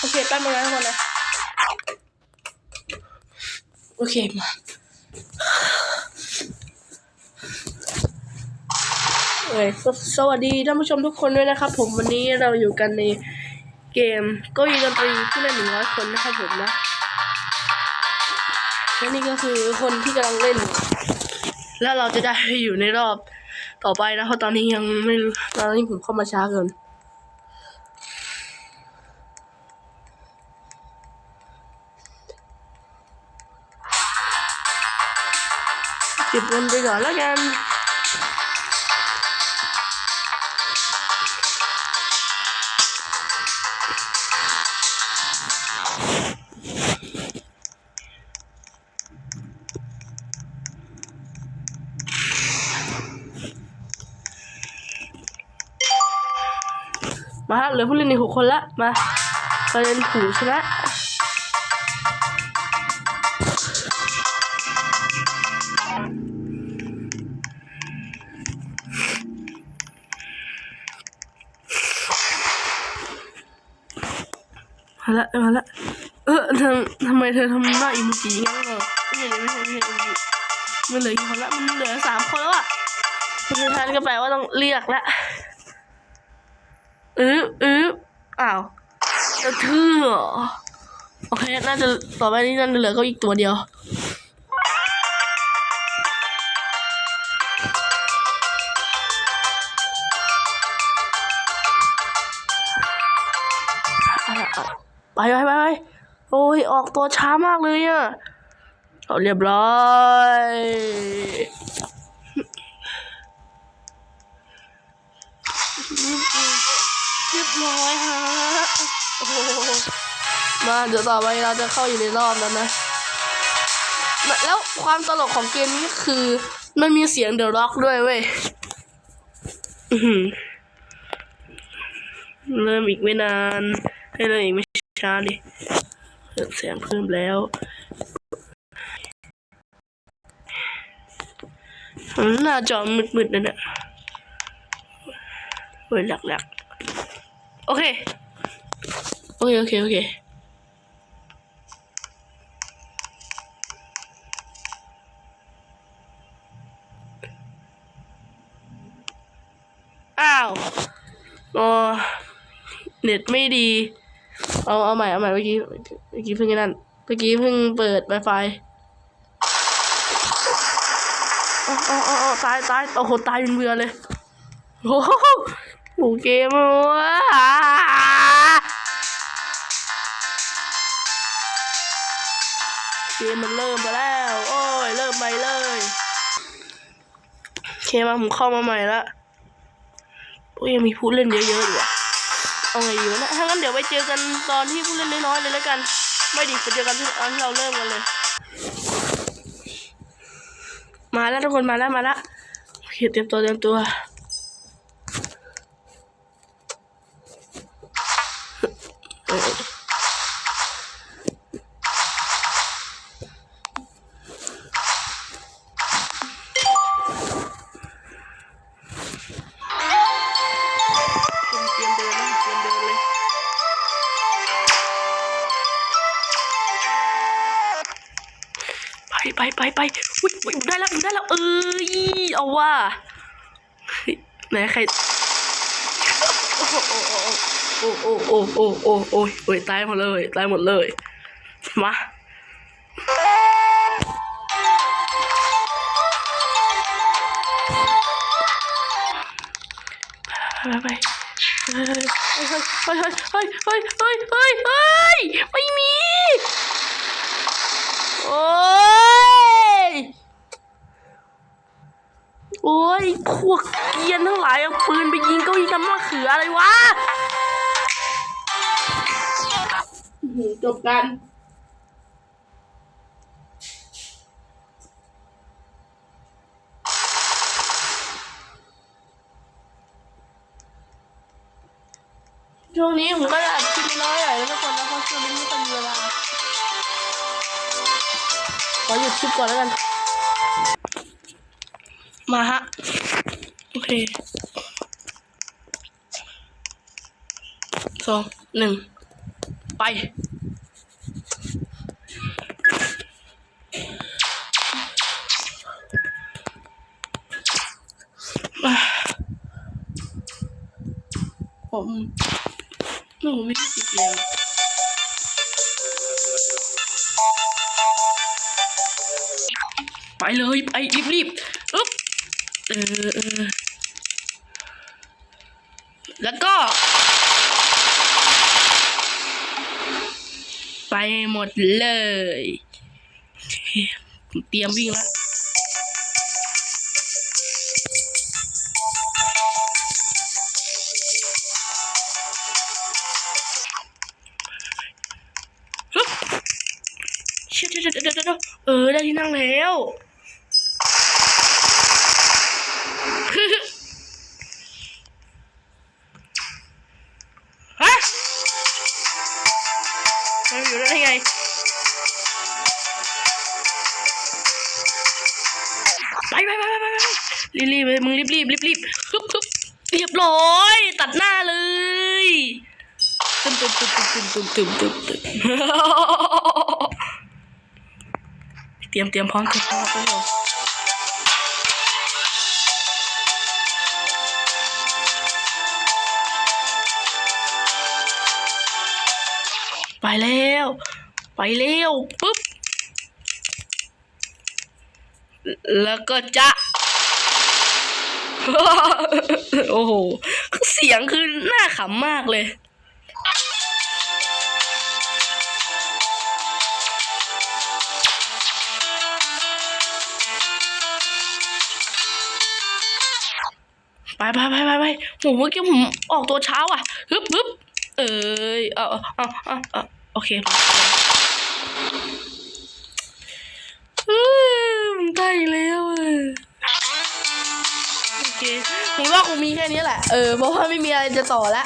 โอเคแป๊บนึงนะทุกคนนะ โอเคมาเอ้ยสสวัสดีท่านผู้ชมทุกคนด้วยนะครับ ผมวันนี้เราอยู่กันในเกมเก็ยีดนตรีผู้เล่นหนึ่งร้อยคนนะครับผมนะและนี่ก็คือคนที่กำลังเล่นอยู่แล้วเราจะได้อยู่ในรอบต่อไปนะเพราะตอนนี้ยังไม่รู้ตอนนี้ผมเข้ามาช้าเกิน ก็บเงินไปก่อนแล้วกันมาเหลือผู้เล่นอีกหกคนละมาประเด็นผูชนะ มาละมาละเออทำทำไมเธอทำหน้าอิมจิงั้นเหรอไม่ใช่ไม่ใช่ไม่ใช่อิโมจิมันเหลือกี่คนละมันเหลือสามคนแล้วอะเพราะฉะนั้นก็แปลว่าต้องเรียกละอืออืออ้าวจะเทื่อโอเค น่าจะต่อไปนี้น่าจะเหลือก็อีกตัวเดียว ไปไปไปไปโอ้ยออกตัวช้ามากเลยอะเอาเรียบร้อยเรียบร้อยฮะโอ้มาเดี๋ยวต่อไปเราจะเข้าอยู่ในรอบแล้วนะ แล้วความตลกของเกมนี้คือมันมีเสียงเดอะร็อกด้วยเว้ยเริ่มอีกไม่นานให้เริ่มอีกไม่ ช้าดิเพิ่มเสียงเพิ่มแล้วหน้าจอมืดๆนั่นแหละเฮ้ยหลักๆ โอเค โอเค โอเค โอเคอ้าว อ๋อ เน็ตไม่ดี เอาเอาใหม่เอาใหม่เมื่อกี้เมื่อกี้เพิ่งนั่นเมื่อกี้เพิ่งเปิด Wi-Fi อ๋ออ๋ออ๋อตายตายโอ้โหตายเป็นเบื่อเลยโอ้โหโอ้เกมว่ะเกมมันเริ่มไปแล้ว โอ้ย เริ่มใหม่เลยโอเคมาผมเข้ามาใหม่ละโอ้ยยังมีผู้เล่นเยอะๆอยู่อะ เอาไงอยู่นะถ้างั้นเดี๋ยวไปเจอกันตอนที่ผู้เล่นน้อยๆเลยแล้วกัน ไม่ดีไปเจอกันที่ตอนที่เราเริ่มกันเลย มาแล้วทุกคนมาแล้วมาแล้วโอเคเตรียมตัวเตรียมตัวเออ ไปไปไปไปอุ้ยอุ๊ยได้แล้วได้แล้วเอ้ยเอาว่าไหนใครโอ้โหโอ้โอ้โอ้โอ้โอ้โอ้โอ้ยโอ้ตายหมดเลยตายหมดเลยมาไปไปเฮ้ยเฮ้ยเฮ้ยเฮ้ยเฮ้ยเฮ้ยเฮ้ย บกันช่วงนี้ผมก็จะอัดคลิปน้อยหน่อยแล้วทุกคนนะเพราะช่วงนี้ไม่ค่อยมีเวลาขอหยุดคลิปก่อนแล้วกัน มาฮะ โอเคสองหนึ่งไป ผมหนูไม่ได้ติดเลยไปเลย ไปรีบรีบอึ๊บเออเออแล้วก็ ไปหมดเลยเคผมเตรียมวิ่งแล้ว เออ ได้ที่นั่งแล้วฮะมันอยู่ได้ไงไปไปไปไปไปไปรีบรีบมึงรีบรีบรีบรีบฮึบฮึบเรียบร้อย ตัดหน้าเลยตึมตึมตึมตึมตึมตึมตึมตึม เตรียมเตรียมพร้อมเตรียมพร้อมครับผมไปแล้ว ไปแล้วปุ๊บ แล้วก็จะโอ้โห เสียงคือน่าขำมากเลย ไปไปไปไปไปโหเมื่อกี้ผมออกตัวเช้าอะฮึบฮึบเอ้ยเอาเอาเอาเอาเอโอเคพอเฮ้ยมันใกล้แล้วเออโอเคผมว่าคงมีแค่นี้แหละ เออเพราะว่าไม่มีอะไรจะต่อละ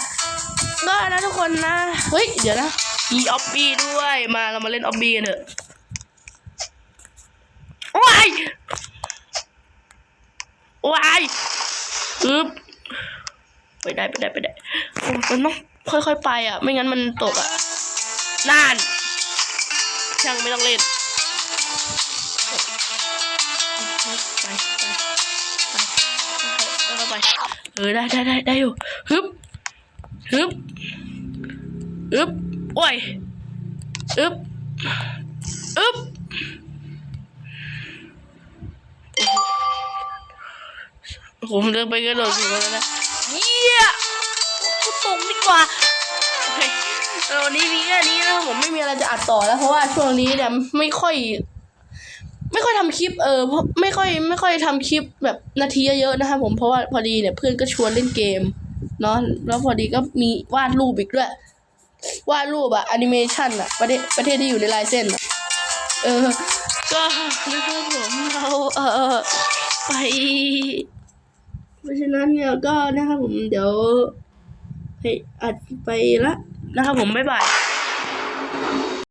ก็นะทุกคนนะ เฮ้ย เดี๋ยวนะ มีออฟบี้ด้วย มาเรามาเล่นออฟบี้กันเถอะว้ายว้าย อึ๊บไปได้ไปได้ไปได้โอ้มันต้องค่อยๆไปอะ ไม่งั้นมันตกอะนานช่างไม่ต้องเล่นไปไปไปไปเออได้ได้ได้ได้อยู่ฮึบฮึบฮึบโอ้ยอึบอึบ ผมเดินไปกระโดดสูงแล้วนะเยี่ยกูตกดีกว่าโอเคเออวันนี้มีแค่นี้นะครับผมไม่มีอะไรจะอัดต่อแล้ว เพราะว่าช่วงนี้เนี่ยไม่ค่อย ไม่ค่อยทำคลิปเออเพราะไม่ค่อยไม่ค่อยทำคลิปแบบนาทีเยอะๆนะครับผมเพราะว่าพอดีเนี่ยเพื่อนก็ชวนเล่นเกมเนาะแล้วพอดีก็มีวาดรูปอีกด้วยวาดรูปอะแอนิเมชันอะประเทศประเทศที่อยู่ในลายเส้นอะเออ ก็นะครับผมเราเออไป เพราะฉะนั้นเนี่ยก็นะครับผมเดี๋ยวให้อัดไปละนะครับผมบ๊ายบาย